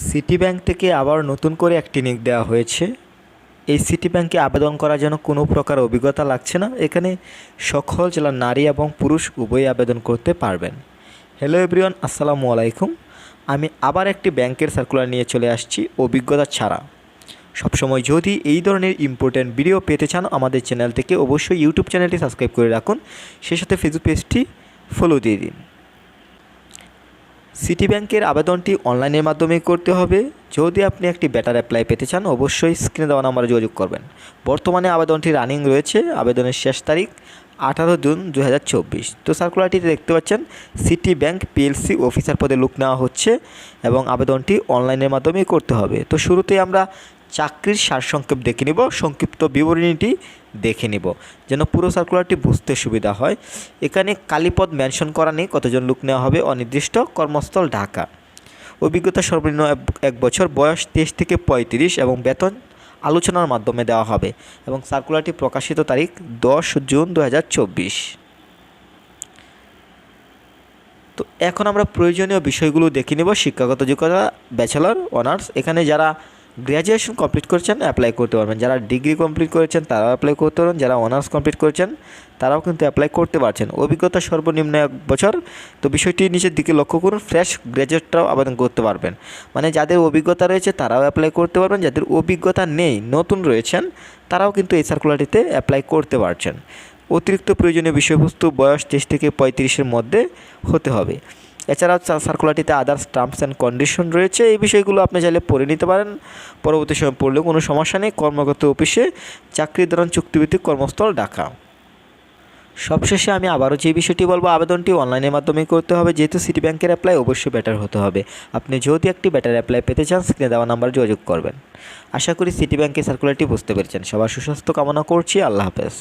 City bank থেকে আবার নতুন করে একটি নিক দেওয়া হয়েছে। এই সিটি ব্যাংকে আবেদন করার জন্য কোনো প্রকার অভিজ্ঞতা লাগছে না। এখানে সকল জেলার নারী এবং পুরুষ উভয়ই আবেদন করতে পারবেন। হ্যালো এভরিওয়ান আসসালামু আলাইকুম। আমি আবার একটি ব্যাংকের সার্কুলার নিয়ে চলে আসছি, অভিজ্ঞতা ছাড়া। সবসময় যদি এই ধরনের ইম্পর্ট্যান্ট ভিডিও পেতে চান, আমাদের চ্যানেল থেকে অবশ্যই ইউটিউব চ্যানেলটি সাবস্ক্রাইব করে রাখুন। সেই সাথে ফেসবুক পেজটি ফলো দিয়ে দিন। সিটি ব্যাংকের আবেদনটি অনলাইনের মাধ্যমে করতে হবে। যদি আপনি একটি ব্যাটার অ্যাপ্লাই পেতে চান, অবশ্যই স্ক্রিনে দেওয়া নাম্বারে যোগাযোগ করবেন। বর্তমানে আবেদনটি রানিং রয়েছে, আবেদনের শেষ তারিখ আঠারো জুন দু হাজার চব্বিশ। তো সার্কুলারটিতে দেখতে পাচ্ছেন সিটি ব্যাংক পিএলসি অফিসার পদে লুক নেওয়া হচ্ছে এবং আবেদনটি অনলাইনের মাধ্যমেই করতে হবে। তো শুরুতেই আমরা চাকরির সারসংক্ষেপ দেখে নিব, সংক্ষিপ্ত বিবরণীটি দেখে নিব। যেন পুরো সার্কুলারটি বুঝতে সুবিধা হয়। এখানে কালীপদ মেনশন করা নেই, কতজন লোক নেওয়া হবে? অনির্দিষ্ট। কর্মস্থল ঢাকা। অভিজ্ঞতা সর্বনিম্ন এক- বছর। বয়স তেইশ থেকে পঁয়ত্রিশ এবং বেতন আলোচনার মাধ্যমে দেওয়া হবে এবং সার্কুলারটি প্রকাশিত তারিখ দশ জুন দু হাজার চব্বিশ। তো এখন আমরা প্রয়োজনীয় বিষয়গুলো দেখে নেব। শিক্ষাগত যোগ্যতা ব্যাচেলর অনার্স এখানে যারা গ্র্যাজুয়েশন কমপ্লিট করেছেন অ্যাপ্লাই করতে পারবেন। যারা ডিগ্রি কমপ্লিট করেছেন, তারাও অ্যাপ্লাই করতে পারবেন। যারা অনার্স কমপ্লিট করেছেন, তারাও কিন্তু অ্যাপ্লাই করতে পারছেন। অভিজ্ঞতা সর্বনিম্ন এক বছর। তো বিষয়টি নিচের দিকে লক্ষ্য করুন ফ্রেশ গ্র্যাজুয়েটরাও আবেদন করতে পারবেন। মানে যাদের অভিজ্ঞতা রয়েছে, তারাও অ্যাপ্লাই করতে পারবেন। যাদের অভিজ্ঞতা নেই, নতুন রয়েছেন, তারাও কিন্তু এই সার্কুলারটিতে অ্যাপ্লাই করতে পারছেন। অতিরিক্ত প্রয়োজনীয় বিষয়বস্তু বয়স তেইশ থেকে পঁয়ত্রিশের মধ্যে হতে হবে। এছাড়াও সার্কুলারটিতে আদার্স টার্মস অ্যান্ড কন্ডিশন রয়েছে। এই বিষয়গুলো আপনি চাইলে পড়ে নিতে পারেন। পরবর্তী সময় পড়লেও কোনো সমস্যা নেই। কর্মগত অফিসে চাকরির দৌরান চুক্তিভিত্তিক কর্মস্থল ডাকা সবশেষে আমি আবারও যে বিষয়টি বলব, আবেদনটি অনলাইনের মাধ্যমে করতে হবে। যেহেতু সিটি ব্যাংকের অ্যাপ্লাই অবশ্যই বেটার হতে হবে। আপনি যদি একটি বেটার অ্যাপ্লাই পেতে চান স্ক্রিনে দেওয়া নাম্বার যোগাযোগ করবেন। আশা করি সিটি ব্যাংকের সার্কুলারটি বুঝতে পেরেছেন। সবার সুস্বাস্থ্য কামনা করছি। আল্লাহ হাফেজ।